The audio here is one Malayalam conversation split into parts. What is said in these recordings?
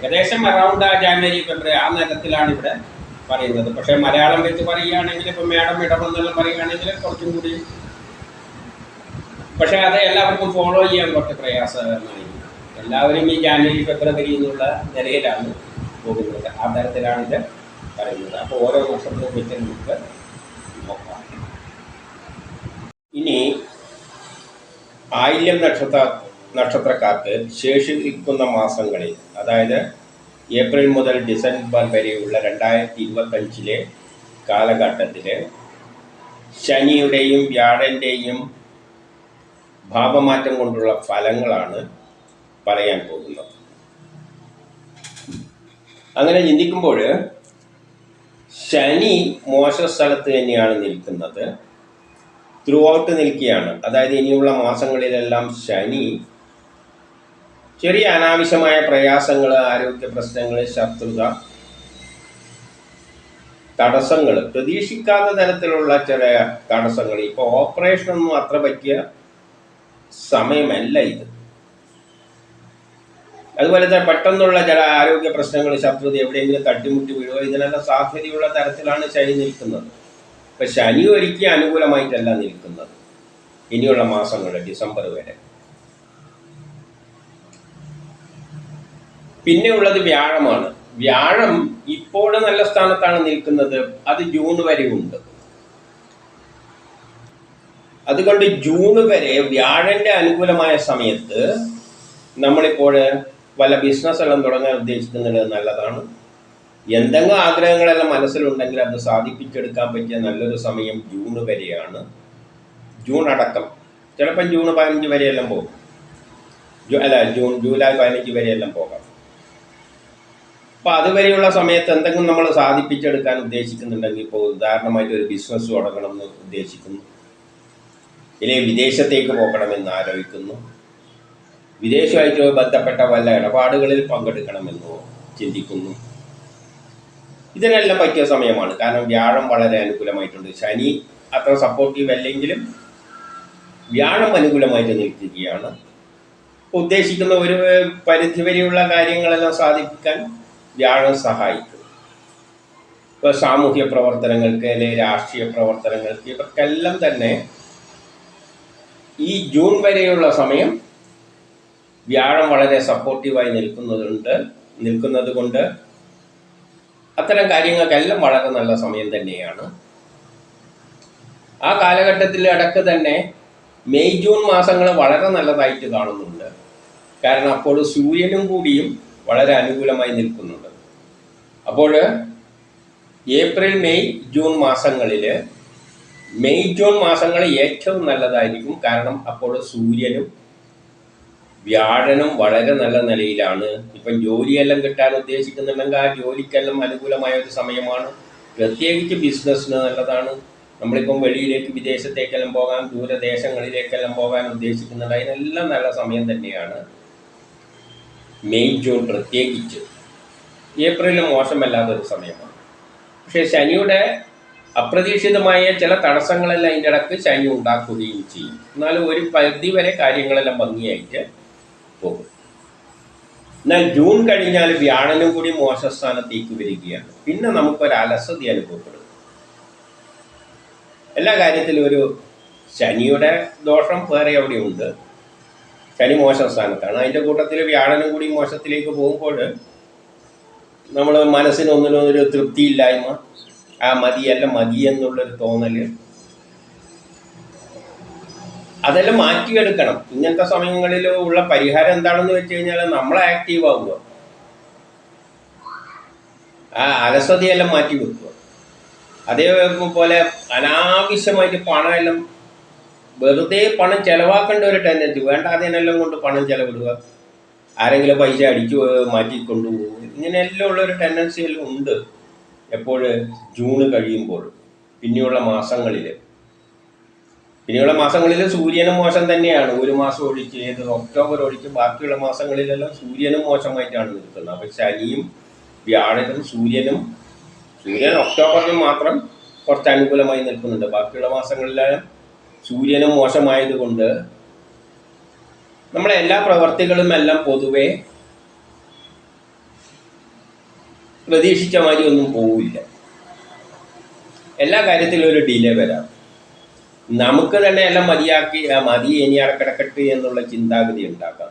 ഏകദേശം അറൗണ്ട് ആ ജാനുവരി ഫെബ്രുവരി ആ നേരത്തിലാണ് ഇവിടെ പറയുന്നത്. പക്ഷേ മലയാളം വെച്ച് പറയുകയാണെങ്കിൽ ഇപ്പം മേഡം ഇടമെന്നെല്ലാം പറയുകയാണെങ്കിൽ കുറച്ചും കൂടി പക്ഷേ അത് എല്ലാവർക്കും ഫോളോ ചെയ്യാൻ കുറച്ച് പ്രയാസകരമായി. എല്ലാവരും ഈ ജാനുവരി ഫെബ്രുവരി എന്നുള്ള നിലയിലാണ് പോകുന്നത്. ആ തരത്തിലാണ് ഇത് പറയുന്നത്. അപ്പോൾ ഓരോ വർഷത്തിലും വെച്ച് നമുക്ക് നോക്കാം. ഇനി ആയില്യം നക്ഷത്ര നക്ഷത്രക്കാർക്ക് ശേഷിക്കുന്ന മാസങ്ങളിൽ അതായത് ഏപ്രിൽ മുതൽ ഡിസംബർ വരെയുള്ള രണ്ടായിരത്തി ഇരുപത്തഞ്ചിലെ കാലഘട്ടത്തിൽ ശനിയുടെയും വ്യാഴന്റെയും ഭാവമാറ്റം കൊണ്ടുള്ള ഫലങ്ങളാണ് പറയാൻ പോകുന്നത്. അങ്ങനെ ചിന്തിക്കുമ്പോൾ ശനി മോശ സ്ഥലത്ത് തന്നെയാണ് നിൽക്കുന്നത്. ത്രൂ ഔട്ട് നിൽക്കുകയാണ്. അതായത് ഇനിയുള്ള മാസങ്ങളിലെല്ലാം ശനി ചെറിയ അനാവശ്യമായ പ്രയാസങ്ങൾ ആരോഗ്യ പ്രശ്നങ്ങൾ ശത്രുത തടസ്സങ്ങൾ പ്രതീക്ഷിക്കാത്ത തരത്തിലുള്ള ചില തടസ്സങ്ങൾ ഇപ്പോൾ ഓപ്പറേഷനൊന്നും അത്ര പറ്റിയ സമയമല്ല ഇത്. അതുപോലെ തന്നെ പെട്ടെന്നുള്ള ചില ആരോഗ്യ പ്രശ്നങ്ങൾ ശത്രുത എവിടെയെങ്കിലും തട്ടിമുട്ടി വീഴുക ഇതിനെല്ലാം സാധ്യതയുള്ള തരത്തിലാണ് ശനി നിൽക്കുന്നത്. ഇപ്പം ശനി ഒരിക്കലും അനുകൂലമായിട്ടല്ല നിൽക്കുന്നത്. ഇനിയുള്ള മാസങ്ങൾ ഡിസംബർ വരെ. പിന്നെ ഉള്ളത് വ്യാഴമാണ്. വ്യാഴം ഇപ്പോൾ നല്ല സ്ഥാനത്താണ് നിൽക്കുന്നത്. അത് ജൂൺ വരെ ഉണ്ട്. അതുകൊണ്ട് ജൂൺ വരെ വ്യാഴന്റെ അനുകൂലമായ സമയത്ത് നമ്മളിപ്പോൾ വല്ല ബിസിനസ് തുടങ്ങാൻ ഉദ്ദേശിക്കുന്നത് നല്ലതാണ്. എന്തെങ്കിലും ആഗ്രഹങ്ങളെല്ലാം മനസ്സിലുണ്ടെങ്കിൽ അത് സാധിപ്പിച്ചെടുക്കാൻ പറ്റിയ നല്ലൊരു സമയം ജൂൺ വരെയാണ്. ജൂൺ അടക്കം. ചിലപ്പം ജൂൺ പതിനഞ്ച് വരെയെല്ലാം പോകും. അല്ല ജൂൺ ജൂലൈ പതിനഞ്ച് വരെയെല്ലാം പോകാം. അപ്പോൾ അതുവരെയുള്ള സമയത്ത് എന്തെങ്കിലും നമ്മൾ സാധിപ്പിച്ചെടുക്കാൻ ഉദ്ദേശിക്കുന്നുണ്ടെങ്കിൽ ഇപ്പോൾ ഉദാഹരണമായിട്ട് ഒരു ബിസിനസ് തുടങ്ങണം എന്ന് ഉദ്ദേശിക്കുന്നു. ഇല്ലെങ്കിൽ വിദേശത്തേക്ക് പോകണമെന്ന് ആലോചിക്കുന്നു. വിദേശമായിട്ട് ബന്ധപ്പെട്ട വല്ല ഇടപാടുകളിൽ പങ്കെടുക്കണമെന്നോ ചിന്തിക്കുന്നു. ഇതിനെല്ലാം പറ്റിയ സമയമാണ്. കാരണം വ്യാഴം വളരെ അനുകൂലമായിട്ടുണ്ട്. ശനി അത്ര സപ്പോർട്ടീവ് അല്ലെങ്കിലും വ്യാഴം അനുകൂലമായിട്ട് നിൽക്കുകയാണ്. ഉദ്ദേശിക്കുന്ന ഒരു പരിധിവരെയുള്ള കാര്യങ്ങളെല്ലാം സാധിക്കാൻ വ്യാഴം സഹായിക്കും. ഇപ്പോൾ സാമൂഹ്യ പ്രവർത്തനങ്ങൾക്ക് അല്ലെങ്കിൽ രാഷ്ട്രീയ പ്രവർത്തനങ്ങൾക്ക് ഇവർക്കെല്ലാം തന്നെ ഈ ജൂൺ വരെയുള്ള സമയം വ്യാഴം വളരെ സപ്പോർട്ടീവായി നിൽക്കുന്നതുണ്ട് നിൽക്കുന്നത് കൊണ്ട് അത്തരം കാര്യങ്ങൾക്കെല്ലാം വളരെ നല്ല സമയം തന്നെയാണ്. ആ കാലഘട്ടത്തിൽ അടക്ക് തന്നെ മെയ് ജൂൺ മാസങ്ങൾ വളരെ നല്ലതായിട്ട് കാണുന്നുണ്ട്. കാരണം അപ്പോൾ സൂര്യനും കൂടിയും വളരെ അനുകൂലമായി നിൽക്കുന്നുണ്ട്. അപ്പോൾ ഏപ്രിൽ മെയ് ജൂൺ മാസങ്ങളിൽ മെയ് ജൂൺ മാസങ്ങൾ ഏറ്റവും നല്ലതായിരിക്കും. കാരണം അപ്പോൾ സൂര്യനും വ്യാഴനും വളരെ നല്ല നിലയിലാണ്. ഇപ്പം ജോലിയെല്ലാം കിട്ടാൻ ഉദ്ദേശിക്കുന്നുണ്ടെങ്കിൽ ആ ജോലിക്കെല്ലാം അനുകൂലമായ ഒരു സമയമാണ്. പ്രത്യേകിച്ച് ബിസിനസ്സിന് നല്ലതാണ്. നമ്മളിപ്പം വെളിയിലേക്ക് വിദേശത്തേക്കെല്ലാം പോകാൻ ദൂരദേശങ്ങളിലേക്കെല്ലാം പോകാൻ ഉദ്ദേശിക്കുന്നുണ്ട് അതിനെല്ലാം നല്ല സമയം തന്നെയാണ്. മെയ് ജൂൺ പ്രത്യേകിച്ച്. ഏപ്രിൽ മോശമല്ലാത്തൊരു സമയമാണ്. പക്ഷേ ശനിയുടെ അപ്രതീക്ഷിതമായ ചില തടസ്സങ്ങളെല്ലാം അതിന്റെ ഇടയ്ക്ക് ശനി ഉണ്ടാക്കുകയും ചെയ്യും. എന്നാലും ഒരു പരിധി വരെ കാര്യങ്ങളെല്ലാം ഭംഗിയായിട്ട് പോകും. എന്നാൽ ജൂൺ കഴിഞ്ഞാൽ വ്യാഴനും കൂടി മോശസ്ഥാനത്തേക്ക് വരികയാണ്. പിന്നെ നമുക്കൊരു അലസത അനുഭവപ്പെടും. എല്ലാ കാര്യത്തിലും ഒരു ശനിയുടെ ദോഷം വേറെ അവിടെ ഉണ്ട് ശനി മോശം സ്ഥാനത്താണ് അതിന്റെ കൂട്ടത്തിൽ വ്യാഴനും കൂടി മോശത്തിലേക്ക് പോകുമ്പോൾ നമ്മൾ മനസ്സിന് ഒരു തൃപ്തിയില്ലായ്മ. ആ മതിയല്ല മതി എന്നുള്ളൊരു തോന്നൽ. അതെല്ലാം മാറ്റിയെടുക്കണം. ഇങ്ങനത്തെ സമയങ്ങളിൽ ഉള്ള പരിഹാരം എന്താണെന്ന് വെച്ച് കഴിഞ്ഞാൽ നമ്മൾ ആക്റ്റീവ് ആവുക. ആ അലസതയെല്ലാം മാറ്റി വെക്കുക. അതേപോലെ അനാവശ്യമായിട്ട് പണമെല്ലാം വെറുതെ പണം ചെലവാക്കേണ്ട ഒരു ടെൻഡൻസി വേണ്ടാതിനെല്ലാം കൊണ്ട് പണം ചെലവിടുക. ആരെങ്കിലും പൈസ അടിച്ചു മാറ്റി കൊണ്ടുപോകും ഇങ്ങനെയെല്ലാം ഉള്ളൊരു ടെൻഡൻസി എല്ലാം ഉണ്ട്. എപ്പോൾ ജൂൺ കഴിയുമ്പോൾ പിന്നെയുള്ള മാസങ്ങളിൽ പിന്നെയുള്ള മാസങ്ങളിൽ സൂര്യനും മോശം തന്നെയാണ്. ഒരു മാസം ഒഴിച്ച് ഏത് ഒക്ടോബർ ഒഴിച്ച് ബാക്കിയുള്ള മാസങ്ങളിലെല്ലാം സൂര്യനും മോശമായിട്ടാണ് നിൽക്കുന്നത്. അപ്പോൾ ശനിയും വ്യാഴനും സൂര്യനും സൂര്യൻ ഒക്ടോബറിൽ മാത്രം കുറച്ച് അനുകൂലമായി നിൽക്കുന്നുണ്ട്. ബാക്കിയുള്ള മാസങ്ങളിലെല്ലാം സൂര്യനും മോശമായതുകൊണ്ട് നമ്മളെ എല്ലാ പ്രവർത്തികളും എല്ലാം പൊതുവെ പ്രതീക്ഷിച്ച മാതിരി ഒന്നും പോവില്ല. എല്ലാ കാര്യത്തിലും ഒരു ഡിലേ വരാം. നമുക്ക് തന്നെ എല്ലാം മതിയാക്കി മതി ഇനി അടക്കിടക്കട്ട് എന്നുള്ള ചിന്താഗതി ഉണ്ടാക്കാം.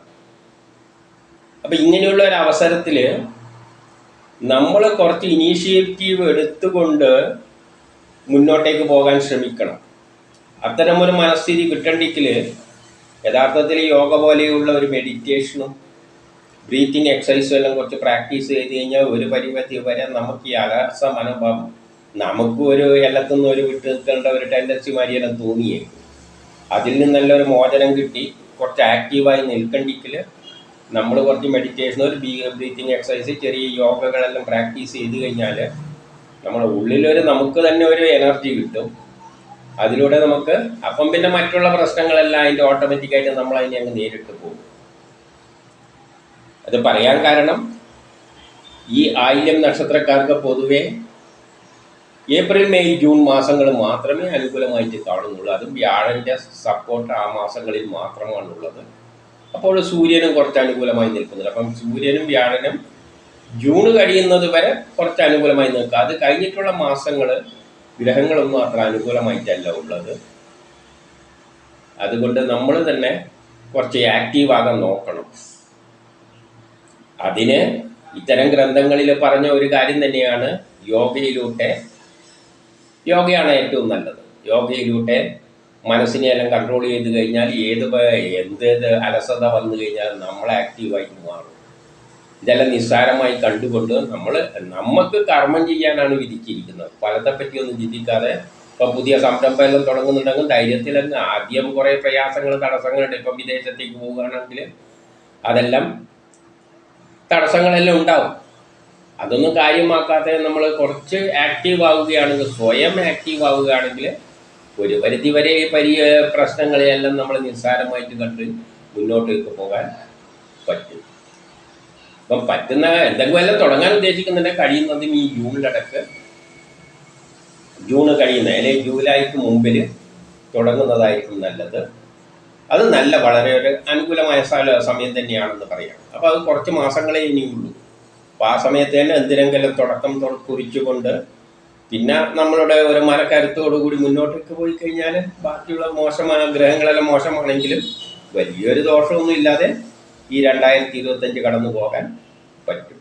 അപ്പം ഇങ്ങനെയുള്ള ഒരു അവസരത്തിൽ നമ്മൾ കുറച്ച് ഇനീഷ്യേറ്റീവ് എടുത്തുകൊണ്ട് മുന്നോട്ടേക്ക് പോകാൻ ശ്രമിക്കണം. അത്തരമൊരു മനസ്ഥിതി കിട്ടണ്ടെങ്കിൽ യഥാർത്ഥത്തിൽ യോഗ പോലെയുള്ള ഒരു മെഡിറ്റേഷനും ബ്രീത്തിങ് എക്സസൈസും എല്ലാം കുറച്ച് പ്രാക്ടീസ് ചെയ്ത് കഴിഞ്ഞാൽ ഒരു പരിമിതി വരെ നമുക്ക് ഈ അലർച്ച മനോഭാവം നമുക്കും ഒരു എല്ലാത്തുനിന്ന് ഒരു വിട്ട് നിൽക്കേണ്ട ഒരു ടെൻഡൻസി മാതിരിയെല്ലാം തോന്നിയേക്കും. അതിൽ നിന്ന് നല്ലൊരു മോചനം കിട്ടി കുറച്ച് ആക്റ്റീവായി നിൽക്കണ്ടെങ്കിൽ നമ്മൾ കുറച്ച് മെഡിറ്റേഷൻ ഒരു ബീ ബ്രീത്തിങ് എക്സസൈസ് ചെറിയ യോഗകളെല്ലാം പ്രാക്ടീസ് ചെയ്ത് കഴിഞ്ഞാൽ നമ്മുടെ ഉള്ളിലൊരു നമുക്ക് തന്നെ ഒരു എനർജി കിട്ടും. അതിലൂടെ നമുക്ക് അപ്പം പിന്നെ മറ്റുള്ള പ്രശ്നങ്ങളെല്ലാം അതിന്റെ ഓട്ടോമാറ്റിക്കായിട്ട് നമ്മൾ അതിനെ അങ്ങ് നേരിട്ട് പോകും. അത് പറയാൻ കാരണം ഈ ആയില്യം നക്ഷത്രക്കാർക്ക് പൊതുവെ ഏപ്രിൽ മെയ് ജൂൺ മാസങ്ങൾ മാത്രമേ അനുകൂലമായിട്ട് കാണുന്നുള്ളൂ. അതും വ്യാഴന്റെ സപ്പോർട്ട് ആ മാസങ്ങളിൽ മാത്രമാണുള്ളത്. അപ്പോൾ സൂര്യനും കുറച്ച് അനുകൂലമായി നിൽക്കുന്നുണ്ട് അപ്പം സൂര്യനും വ്യാഴനും ജൂൺ കഴിയുന്നത് വരെ കുറച്ച് അനുകൂലമായി നിൽക്കുക. അത് കഴിഞ്ഞിട്ടുള്ള മാസങ്ങൾ ഗ്രഹങ്ങളൊന്നും അത്ര അനുകൂലമായിട്ടല്ല ഉള്ളത്. അതുകൊണ്ട് നമ്മൾ തന്നെ കുറച്ച് ആക്റ്റീവ് ആകാൻ നോക്കണം. അതിന് ഇത്തരം ഗ്രന്ഥങ്ങളിൽ പറഞ്ഞ ഒരു കാര്യം തന്നെയാണ് യോഗയിലൂടെ. യോഗയാണ് ഏറ്റവും നല്ലത്. യോഗയിലൂടെ മനസ്സിനെ എല്ലാം കൺട്രോൾ ചെയ്ത് കഴിഞ്ഞാൽ ഏത് എന്ത് അലസത വന്നു കഴിഞ്ഞാൽ നമ്മൾ ആക്റ്റീവായിട്ട് മാറും. ഇതെല്ലാം നിസ്സാരമായി കണ്ടുകൊണ്ട് നമ്മൾ നമുക്ക് കർമ്മം ചെയ്യാനാണ് വിധിച്ചിരിക്കുന്നത്. ഫലത്തെ പറ്റിയൊന്നും ചിന്തിക്കാതെ ഇപ്പം പുതിയ സംരംഭം എല്ലാം തുടങ്ങുന്നുണ്ടെങ്കിൽ ധൈര്യത്തിലങ്ങ് ആദ്യം കുറേ പ്രയാസങ്ങൾ തടസ്സങ്ങളുണ്ട്. ഇപ്പം വിദേശത്തേക്ക് പോവുകയാണെങ്കിൽ അതെല്ലാം തടസ്സങ്ങളെല്ലാം ഉണ്ടാവും. അതൊന്നും കാര്യമാക്കാതെ നമ്മൾ കുറച്ച് ആക്റ്റീവ് ആവുകയാണെങ്കിൽ സ്വയം ആക്റ്റീവ് ആവുകയാണെങ്കിൽ ഒരു പരിധി വരെ പരി പ്രശ്നങ്ങളെയെല്ലാം നമ്മൾ നിസ്സാരമായിട്ട് കണ്ട് മുന്നോട്ടേക്ക് പോകാൻ പറ്റും. അപ്പം പറ്റുന്ന എന്തെങ്കിലും എല്ലാം തുടങ്ങാൻ ഉദ്ദേശിക്കുന്നുണ്ടെങ്കിൽ കഴിയുന്നതും ഈ ജൂണിലടക്ക് ജൂണ് കഴിയുന്ന അല്ലെങ്കിൽ ജൂലൈക്ക് മുമ്പിൽ തുടങ്ങുന്നതായിരിക്കും നല്ലത്. അത് നല്ല വളരെ ഒരു അനുകൂലമായ സ്ഥല സമയം തന്നെയാണെന്ന് പറയാം. അപ്പോൾ അത് കുറച്ച് മാസങ്ങളെ ഇനിയുള്ളൂ. അപ്പോൾ ആ സമയത്ത് തന്നെ എന്തിനെങ്കിലും തുടക്കം കുറിച്ചുകൊണ്ട് പിന്നെ നമ്മളുടെ ഒരു മരക്കരുത്തോടുകൂടി മുന്നോട്ടേക്ക് പോയി കഴിഞ്ഞാൽ ബാക്കിയുള്ള മോശമായ ഗ്രഹങ്ങളെല്ലാം മോശമാണെങ്കിലും വലിയൊരു ദോഷമൊന്നും ഇല്ലാതെ ഈ രണ്ടായിരത്തി ഇരുപത്തഞ്ച് കടന്നു പോകാൻ പറ്റും.